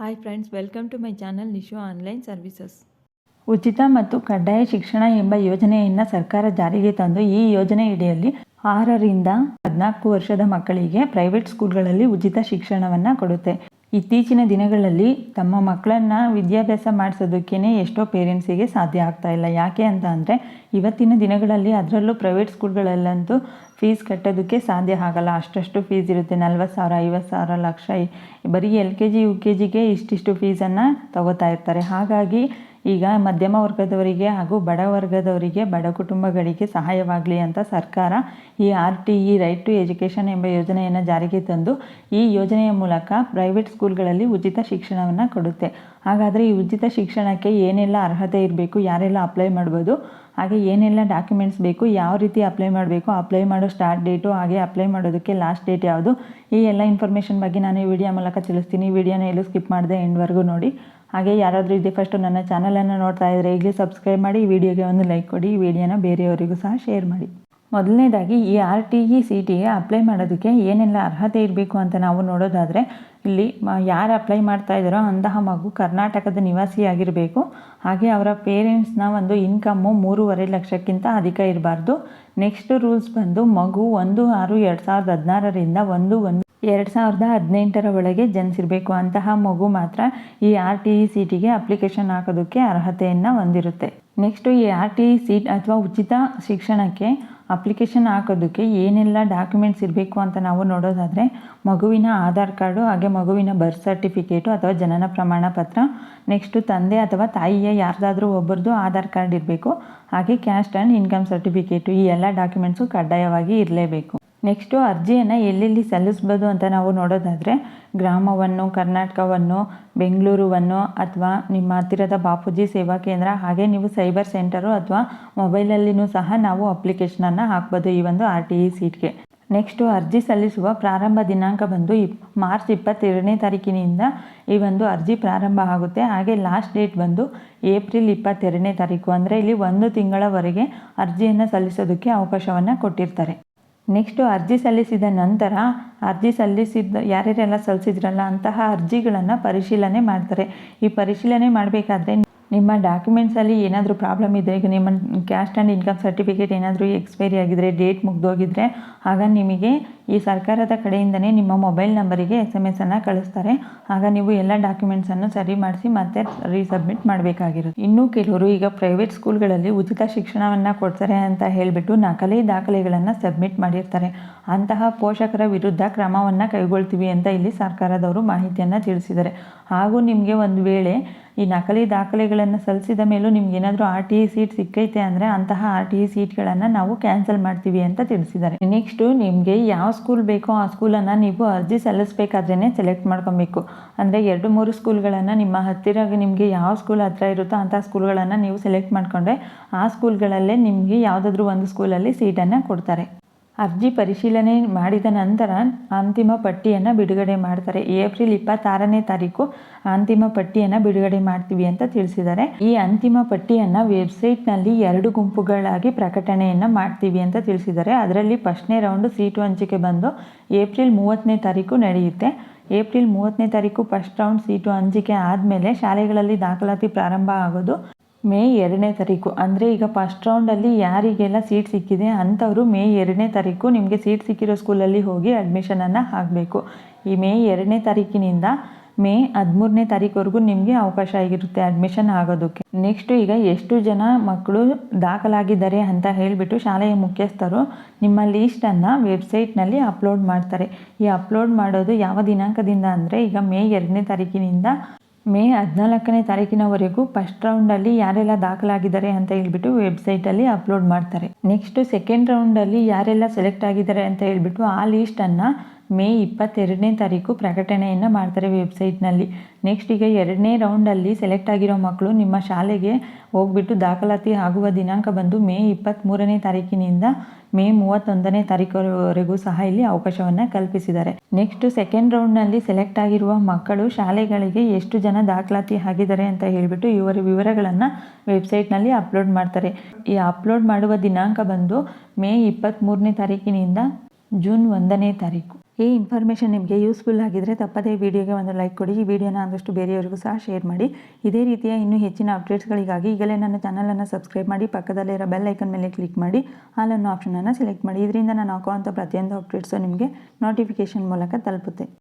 Hi friends welcome to my channel Nishu online services ಉಚಿತ ಮತ್ತು ಕಡ್ಡಾಯ ಶಿಕ್ಷಣ ಎಂಬ ಯೋಜನೆಯನ್ನು ಸರ್ಕಾರ ಜಾರಿಗೆ ತಂದು ಈ ಯೋಜನೆ ಅಡಿಯಲ್ಲಿ ಆರರಿಂದ ಹದಿನಾಲ್ಕು ವರ್ಷದ ಮಕ್ಕಳಿಗೆ ಪ್ರೈವೇಟ್ ಸ್ಕೂಲ್ಗಳಲ್ಲಿ ಉಚಿತ ಶಿಕ್ಷಣವನ್ನು ಕೊಡುತ್ತೆ. ಇತ್ತೀಚಿನ ದಿನಗಳಲ್ಲಿ ತಮ್ಮ ಮಕ್ಕಳನ್ನು ವಿದ್ಯಾಭ್ಯಾಸ ಮಾಡಿಸೋದಕ್ಕೇ ಎಷ್ಟೋ ಪೇರೆಂಟ್ಸಿಗೆ ಸಾಧ್ಯ ಆಗ್ತಾ ಇಲ್ಲ. ಯಾಕೆ ಅಂತ ಅಂದರೆ, ಇವತ್ತಿನ ದಿನಗಳಲ್ಲಿ ಅದರಲ್ಲೂ ಪ್ರೈವೇಟ್ ಸ್ಕೂಲ್ಗಳಲ್ಲಂತೂ ಫೀಸ್ ಕಟ್ಟೋದಕ್ಕೆ ಸಾಧ್ಯ ಆಗಲ್ಲ. ಅಷ್ಟಷ್ಟು ಫೀಸ್ ಇರುತ್ತೆ. ನಲ್ವತ್ತು ಸಾವಿರ, ಐವತ್ತು ಸಾವಿರ, ಲಕ್ಷ, ಬರೀ L K G U K ಜಿಗೆ ಇಷ್ಟಿಷ್ಟು ಫೀಸನ್ನು ತಗೋತಾ ಇರ್ತಾರೆ. ಹಾಗಾಗಿ ಈಗ ಮಧ್ಯಮ ವರ್ಗದವರಿಗೆ ಹಾಗೂ ಬಡ ವರ್ಗದವರಿಗೆ ಬಡ ಕುಟುಂಬಗಳಿಗೆ ಸಹಾಯವಾಗಲಿ ಅಂತ ಸರ್ಕಾರ ಈ R T E right to education ಎಂಬ ಯೋಜನೆಯನ್ನು ಜಾರಿಗೆ ತಂದು ಈ ಯೋಜನೆಯ ಮೂಲಕ ಪ್ರೈವೇಟ್ ಸ್ಕೂಲ್ಗಳಲ್ಲಿ ಉಚಿತ ಶಿಕ್ಷಣವನ್ನು ಕೊಡುತ್ತೆ. ಹಾಗಾದರೆ ಈ ಉಚಿತ ಶಿಕ್ಷಣಕ್ಕೆ ಏನೆಲ್ಲ ಅರ್ಹತೆ ಇರಬೇಕು, ಯಾರೆಲ್ಲ ಅಪ್ಲೈ ಮಾಡ್ಬೋದು? ಹಾಗೆ ಏನೆಲ್ಲ ಡಾಕ್ಯುಮೆಂಟ್ಸ್ ಬೇಕು, ಯಾವ ರೀತಿ ಅಪ್ಲೈ ಮಾಡಬೇಕು ಅಪ್ಲೈ ಮಾಡೋ ಸ್ಟಾರ್ಟ್ ಡೇಟು ಹಾಗೆ ಅಪ್ಲೈ ಮಾಡೋದಕ್ಕೆ ಲಾಸ್ಟ್ ಡೇಟ್ ಯಾವುದು, ಈ ಎಲ್ಲ ಇನ್ಫಾರ್ಮೇಷನ್ ಬಗ್ಗೆ ನಾನು ಈ ವಿಡಿಯೋ ಮೂಲಕ ತಿಳಿಸ್ತೀನಿ. ವಿಡಿಯೋನ ಎಲ್ಲೂ ಸ್ಕಿಪ್ ಮಾಡಿದೆ ಎಂಡ್ವರೆಗೂ ನೋಡಿ. ಹಾಗೆ ಯಾರಾದರೂ ಇದೇ ಫಸ್ಟು ನನ್ನ ಚಾನಲನ್ನು ನೋಡ್ತಾ ಇದ್ದರೆ ಈಗಲೇ ಸಬ್ಸ್ಕ್ರೈಬ್ ಮಾಡಿ ವಿಡಿಯೋಗೆ ಒಂದು ಲೈಕ್ ಕೊಡಿ. ಈ ವಿಡಿಯೋನ ಬೇರೆಯವರಿಗೂ ಸಹ ಶೇರ್ ಮಾಡಿ. ಮೊದಲನೇದಾಗಿ ಈ ಆರ್ ಟಿ ಇ ಸಿ ಟಿಗೆ ಅಪ್ಲೈ ಮಾಡೋದಕ್ಕೆ ಏನೆಲ್ಲ ಅರ್ಹತೆ ಇರಬೇಕು ಅಂತ ನಾವು ನೋಡೋದಾದರೆ ಇಲ್ಲಿ ಯಾರು ಅಪ್ಲೈ ಮಾಡ್ತಾ ಇದ್ದಾರೋ ಅಂತಹ ಮಗು ಕರ್ನಾಟಕದ ನಿವಾಸಿಯಾಗಿರಬೇಕು. ಹಾಗೆ ಅವರ ಪೇರೆಂಟ್ಸ್ನ ಒಂದು ಇನ್ಕಮ್ಮು ಮೂರುವರೆ ಲಕ್ಷಕ್ಕಿಂತ ಅಧಿಕ ಇರಬಾರ್ದು. ನೆಕ್ಸ್ಟ್ ರೂಲ್ಸ್ ಬಂದು ಮಗು ಒಂದು ಆರು ಎರಡು ಸಾವಿರದ ಹದಿನಾರರಿಂದ ಒಂದು ಒಂದು ಎರಡು ಸಾವಿರದ ಹದಿನೆಂಟರ ಒಳಗೆ ಜನಿಸಿರಬೇಕು ಅಂತಹ ಮಗು ಮಾತ್ರ ಈ ಆರ್ ಟಿ ಇ ಸೀಟಿಗೆ ಅಪ್ಲಿಕೇಶನ್ ಹಾಕೋದಕ್ಕೆ ಅರ್ಹತೆಯನ್ನು ಹೊಂದಿರುತ್ತೆ. ನೆಕ್ಸ್ಟು ಈ ಆರ್ ಟಿ ಇ ಸೀಟ್ ಅಥವಾ ಉಚಿತ ಶಿಕ್ಷಣಕ್ಕೆ ಅಪ್ಲಿಕೇಶನ್ ಹಾಕೋದಕ್ಕೆ ಏನೆಲ್ಲ ಡಾಕ್ಯುಮೆಂಟ್ಸ್ ಇರಬೇಕು ಅಂತ ನಾವು ನೋಡೋದಾದರೆ ಮಗುವಿನ ಆಧಾರ್ ಕಾರ್ಡು, ಹಾಗೆ ಮಗುವಿನ ಬರ್ತ್ ಸರ್ಟಿಫಿಕೇಟು ಅಥವಾ ಜನನ ಪ್ರಮಾಣ ಪತ್ರ ನೆಕ್ಸ್ಟು ತಂದೆ ಅಥವಾ ತಾಯಿಯ ಯಾರ್ದಾದ್ರೂ ಒಬ್ಬರದು ಆಧಾರ್ ಕಾರ್ಡ್ ಇರಬೇಕು. ಹಾಗೆ ಕ್ಯಾಸ್ಟ್ ಆ್ಯಂಡ್ ಇನ್ಕಮ್ ಸರ್ಟಿಫಿಕೇಟು ಈ ಎಲ್ಲ ಡಾಕ್ಯುಮೆಂಟ್ಸು ಕಡ್ಡಾಯವಾಗಿ ಇರಲೇಬೇಕು. ನೆಕ್ಸ್ಟು ಅರ್ಜಿಯನ್ನು ಎಲ್ಲೆಲ್ಲಿ ಸಲ್ಲಿಸ್ಬೋದು ಅಂತ ನಾವು ನೋಡೋದಾದರೆ ಗ್ರಾಮವನ್ನು, ಕರ್ನಾಟಕವನ್ನು, ಬೆಂಗಳೂರುವನ್ನು ಅಥವಾ ನಿಮ್ಮ ಹತ್ತಿರದ ಬಾಪೂಜಿ ಸೇವಾ ಕೇಂದ್ರ, ಹಾಗೆ ನೀವು ಸೈಬರ್ ಸೆಂಟರು ಅಥವಾ ಮೊಬೈಲಲ್ಲಿನೂ ಸಹ ನಾವು ಅಪ್ಲಿಕೇಶನನ್ನು ಹಾಕ್ಬೋದು ಈ ಒಂದು ಆರ್ ಟಿ ಇ ಸೀಟ್ಗೆ. ನೆಕ್ಸ್ಟು ಅರ್ಜಿ ಸಲ್ಲಿಸುವ ಪ್ರಾರಂಭ ದಿನಾಂಕ ಬಂದು ಇಪ್, ಮಾರ್ಚ್ ಇಪ್ಪತ್ತೆರಡನೇ ತಾರೀಕಿನಿಂದ ಈ ಒಂದು ಅರ್ಜಿ ಪ್ರಾರಂಭ ಆಗುತ್ತೆ. ಹಾಗೆ ಲಾಸ್ಟ್ ಡೇಟ್ ಬಂದು ಏಪ್ರಿಲ್ ಇಪ್ಪತ್ತೆರಡನೇ ತಾರೀಕು, ಅಂದರೆ ಇಲ್ಲಿ ಒಂದು ತಿಂಗಳವರೆಗೆ ಅರ್ಜಿಯನ್ನು ಸಲ್ಲಿಸೋದಕ್ಕೆ ಅವಕಾಶವನ್ನು ಕೊಟ್ಟಿರ್ತಾರೆ. ನೆಕ್ಸ್ಟು ಅರ್ಜಿ ಸಲ್ಲಿಸಿದ ನಂತರ ಅರ್ಜಿ ಸಲ್ಲಿಸಿದ್ದ ಯಾರ್ಯಾರೆಲ್ಲ ಸಲ್ಲಿಸಿದ್ರಲ್ಲ ಅಂತಹ ಅರ್ಜಿಗಳನ್ನು ಪರಿಶೀಲನೆ ಮಾಡ್ತಾರೆ. ಈ ಪರಿಶೀಲನೆ ಮಾಡಬೇಕಾದ್ರೆ ನಿಮ್ಮ ಡಾಕ್ಯುಮೆಂಟ್ಸಲ್ಲಿ ಏನಾದರೂ ಪ್ರಾಬ್ಲಮ್ ಇದೆ, ಈಗ ನಿಮ್ಮ ಕ್ಯಾಸ್ಟ್ ಆ್ಯಂಡ್ ಇನ್ಕಮ್ ಸರ್ಟಿಫಿಕೇಟ್ ಏನಾದರೂ ಎಕ್ಸ್ಪೈರಿ ಆಗಿದ್ರೆ ಡೇಟ್ ಮುಗ್ದೋಗಿದ್ರೆ, ಆಗ ನಿಮಗೆ ಈ ಸರ್ಕಾರದ ಕಡೆಯಿಂದನೇ ನಿಮ್ಮ ಮೊಬೈಲ್ ನಂಬರಿಗೆ ಎಸ್ ಎಂ ಎಸ್ ಅನ್ನು ಕಳಿಸ್ತಾರೆ. ಆಗ ನೀವು ಎಲ್ಲ ಡಾಕ್ಯುಮೆಂಟ್ಸನ್ನು ಸರಿ ಮಾಡಿಸಿ ಮತ್ತೆ ರೀಸಬ್ಮಿಟ್ ಮಾಡಬೇಕಾಗಿರುತ್ತೆ. ಇನ್ನೂ ಕೆಲವರು ಈಗ ಪ್ರೈವೇಟ್ ಸ್ಕೂಲ್ಗಳಲ್ಲಿ ಉಚಿತ ಶಿಕ್ಷಣವನ್ನು ಕೊಡ್ತಾರೆ ಅಂತ ಹೇಳಿಬಿಟ್ಟು ನಕಲಿ ದಾಖಲೆಗಳನ್ನು ಸಬ್ಮಿಟ್ ಮಾಡಿರ್ತಾರೆ. ಅಂತಹ ಪೋಷಕರ ವಿರುದ್ಧ ಕ್ರಮವನ್ನು ಕೈಗೊಳ್ತೀವಿ ಅಂತ ಇಲ್ಲಿ ಸರ್ಕಾರದವರು ಮಾಹಿತಿಯನ್ನು ತಿಳಿಸಿದ್ದಾರೆ. ಹಾಗೂ ನಿಮಗೆ ಒಂದು ವೇಳೆ ಈ ನಕಲಿ ದಾಖಲೆಗಳನ್ನು ಸಲ್ಲಿಸಿದ ಮೇಲೂ ನಿಮ್ಗೆ ಏನಾದರೂ ಆರ್ ಟಿ ಇ ಸೀಟ್ ಸಿಕ್ಕೈತೆ ಅಂದರೆ ಅಂತಹ ಆರ್ ಟಿ ಇ ಸೀಟ್ಗಳನ್ನು ನಾವು ಕ್ಯಾನ್ಸಲ್ ಮಾಡ್ತೀವಿ ಅಂತ ತಿಳಿಸಿದ್ದಾರೆ. ನೆಕ್ಸ್ಟು ನಿಮಗೆ ಯಾವ ಸ್ಕೂಲ್ ಬೇಕೋ ಆ ಸ್ಕೂಲನ್ನು ನೀವು ಅರ್ಜಿ ಸಲ್ಲಿಸಬೇಕಾದ್ರೇ ಸೆಲೆಕ್ಟ್ ಮಾಡ್ಕೊಬೇಕು. ಅಂದರೆ ಎರಡು, ಮೂರು ಸ್ಕೂಲ್ಗಳನ್ನು ನಿಮ್ಮ ಹತ್ತಿರ ನಿಮಗೆ ಯಾವ ಸ್ಕೂಲ್ ಹತ್ರ ಇರುತ್ತೋ ಅಂಥ ಸ್ಕೂಲ್ಗಳನ್ನು ನೀವು ಸೆಲೆಕ್ಟ್ ಮಾಡಿಕೊಂಡ್ರೆ ಆ ಸ್ಕೂಲ್ಗಳಲ್ಲೇ ನಿಮಗೆ ಯಾವುದಾದ್ರೂ ಒಂದು ಸ್ಕೂಲಲ್ಲಿ ಸೀಟನ್ನು ಕೊಡ್ತಾರೆ. ಅರ್ಜಿ ಪರಿಶೀಲನೆ ಮಾಡಿದ ನಂತರ ಅಂತಿಮ ಪಟ್ಟಿಯನ್ನು ಬಿಡುಗಡೆ ಮಾಡ್ತಾರೆ. ಏಪ್ರಿಲ್ ಇಪ್ಪತ್ತಾರನೇ ತಾರೀಕು ಅಂತಿಮ ಪಟ್ಟಿಯನ್ನು ಬಿಡುಗಡೆ ಮಾಡ್ತೀವಿ ಅಂತ ತಿಳಿಸಿದ್ದಾರೆ. ಈ ಅಂತಿಮ ಪಟ್ಟಿಯನ್ನು ವೆಬ್ಸೈಟ್ನಲ್ಲಿ ಎರಡು ಗುಂಪುಗಳಾಗಿ ಪ್ರಕಟಣೆಯನ್ನು ಮಾಡ್ತೀವಿ ಅಂತ ತಿಳಿಸಿದ್ದಾರೆ. ಅದರಲ್ಲಿ ಫಸ್ಟ್ನೇ ರೌಂಡು ಸೀಟು ಹಂಚಿಕೆ ಬಂದು ಏಪ್ರಿಲ್ ಮೂವತ್ತನೇ ತಾರೀಕು ನಡೆಯುತ್ತೆ. ಏಪ್ರಿಲ್ ಮೂವತ್ತನೇ ತಾರೀಕು ಫಸ್ಟ್ ರೌಂಡ್ ಸೀಟು ಹಂಚಿಕೆ ಆದಮೇಲೆ ಶಾಲೆಗಳಲ್ಲಿ ದಾಖಲಾತಿ ಪ್ರಾರಂಭ ಆಗೋದು ಮೇ ಎರಡನೇ ತಾರೀಕು. ಅಂದರೆ ಈಗ ಫಸ್ಟ್ ರೌಂಡಲ್ಲಿ ಯಾರಿಗೆಲ್ಲ ಸೀಟ್ ಸಿಕ್ಕಿದೆ ಅಂಥವರು ಮೇ ಎರಡನೇ ತಾರೀಕು ನಿಮಗೆ ಸೀಟ್ ಸಿಕ್ಕಿರೋ ಸ್ಕೂಲಲ್ಲಿ ಹೋಗಿ ಅಡ್ಮಿಷನನ್ನು ಆಗಬೇಕು ಈ ಮೇ ಎರಡನೇ ತಾರೀಕಿನಿಂದ ಮೇ ಹದಿಮೂರನೇ ತಾರೀಕುವರೆಗೂ ನಿಮಗೆ ಅವಕಾಶ ಆಗಿರುತ್ತೆ ಅಡ್ಮಿಷನ್ ಆಗೋದಕ್ಕೆ. ನೆಕ್ಸ್ಟು ಈಗ ಎಷ್ಟು ಜನ ಮಕ್ಕಳು ದಾಖಲಾಗಿದ್ದಾರೆ ಅಂತ ಹೇಳಿಬಿಟ್ಟು ಶಾಲೆಯ ಮುಖ್ಯಸ್ಥರು ನಿಮ್ಮ ಲೀಸ್ಟನ್ನು ವೆಬ್ಸೈಟ್ನಲ್ಲಿ ಅಪ್ಲೋಡ್ ಮಾಡ್ತಾರೆ. ಈ ಅಪ್ಲೋಡ್ ಮಾಡೋದು ಯಾವ ದಿನಾಂಕದಿಂದ ಅಂದರೆ ಈಗ ಮೇ ಎರಡನೇ ತಾರೀಕಿನಿಂದ ಮೇ ಹದಿನಾಲ್ಕನೇ ತಾರೀಕಿನವರೆಗೂ ಫಸ್ಟ್ ರೌಂಡಲ್ಲಿ ಯಾರೆಲ್ಲ ದಾಖಲಾಗಿದ್ದಾರೆ ಅಂತ ಹೇಳ್ಬಿಟ್ಟು ವೆಬ್ಸೈಟಲ್ಲಿ ಅಪ್ಲೋಡ್ ಮಾಡ್ತಾರೆ. ನೆಕ್ಸ್ಟ್ ಸೆಕೆಂಡ್ ರೌಂಡಲ್ಲಿ ಯಾರೆಲ್ಲ ಸೆಲೆಕ್ಟ್ ಆಗಿದ್ದಾರೆ ಅಂತ ಹೇಳ್ಬಿಟ್ಟು ಆ ಲೀಸ್ಟನ್ನು ಮೇ ಇಪ್ಪತ್ತೆರಡನೇ ತಾರೀಕು ಪ್ರಕಟಣೆಯನ್ನು ಮಾಡ್ತಾರೆ ವೆಬ್ಸೈಟ್ನಲ್ಲಿ. ನೆಕ್ಸ್ಟ್ ಈಗ ಎರಡನೇ ರೌಂಡಲ್ಲಿ ಸೆಲೆಕ್ಟ್ ಆಗಿರೋ ಮಕ್ಕಳು ನಿಮ್ಮ ಶಾಲೆಗೆ ಹೋಗ್ಬಿಟ್ಟು ದಾಖಲಾತಿ ಆಗುವ ದಿನಾಂಕ ಬಂದು ಮೇ ಇಪ್ಪತ್ತ್ಮೂರನೇ ತಾರೀಕಿನಿಂದ ಮೇ ಮೂವತ್ತೊಂದನೇ ತಾರೀಕುವರೆಗೂ ಸಹ ಇಲ್ಲಿ ಅವಕಾಶವನ್ನು ಕಲ್ಪಿಸಿದ್ದಾರೆ. ನೆಕ್ಸ್ಟ್ ಸೆಕೆಂಡ್ ರೌಂಡ್ನಲ್ಲಿ ಸೆಲೆಕ್ಟ್ ಆಗಿರುವ ಮಕ್ಕಳು ಶಾಲೆಗಳಿಗೆ ಎಷ್ಟು ಜನ ದಾಖಲಾತಿ ಆಗಿದ್ದಾರೆ ಅಂತ ಹೇಳಿಬಿಟ್ಟು ಇವರ ವಿವರಗಳನ್ನು ವೆಬ್ಸೈಟ್ನಲ್ಲಿ ಅಪ್ಲೋಡ್ ಮಾಡ್ತಾರೆ. ಈ ಅಪ್ಲೋಡ್ ಮಾಡುವ ದಿನಾಂಕ ಬಂದು ಮೇ ಇಪ್ಪತ್ತ್ಮೂರನೇ ತಾರೀಕಿನಿಂದ ಜೂನ್ ಒಂದನೇ ತಾರೀಕು. ಈ ಇನ್ಫಾರ್ಮೇಷನ್ ನಿಮಗೆ ಯೂಸ್ಫುಲ್ ಆಗಿದ್ದರೆ ತಪ್ಪದೇ ವಿಡಿಯೋಗೆ ಒಂದು ಲೈಕ್ ಕೊಡಿ. ಈ ವಿಡಿಯೋನ ಆದಷ್ಟು ಬೇರೆಯವರಿಗೂ ಸಹ ಶೇರ್ ಮಾಡಿ. ಇದೇ ರೀತಿಯ ಇನ್ನೂ ಹೆಚ್ಚಿನ ಅಪ್ಡೇಟ್ಸ್ಗಳಿಗಾಗಿ ಈಗಲೇ ನನ್ನ ಚಾನಲನ್ನು ಸಬ್ಸ್ಕ್ರೈಬ್ ಮಾಡಿ, ಪಕ್ಕದಲ್ಲಿರೋ ಬೆಲ್ ಐಕನ್ ಮೇಲೆ ಕ್ಲಿಕ್ ಮಾಡಿ ಆಲ್ ಅನ್ನೋ ಆಪ್ಷನನ್ನು ಸೆಲೆಕ್ಟ್ ಮಾಡಿ. ಇದರಿಂದ ನಾನು ಹಾಕುವಂಥ ಪ್ರತಿಯೊಂದು ಅಪ್ಡೇಟ್ಸು ನಿಮಗೆ ನೋಟಿಫಿಕೇಷನ್ ಮೂಲಕ ತಲುಪುತ್ತೆ.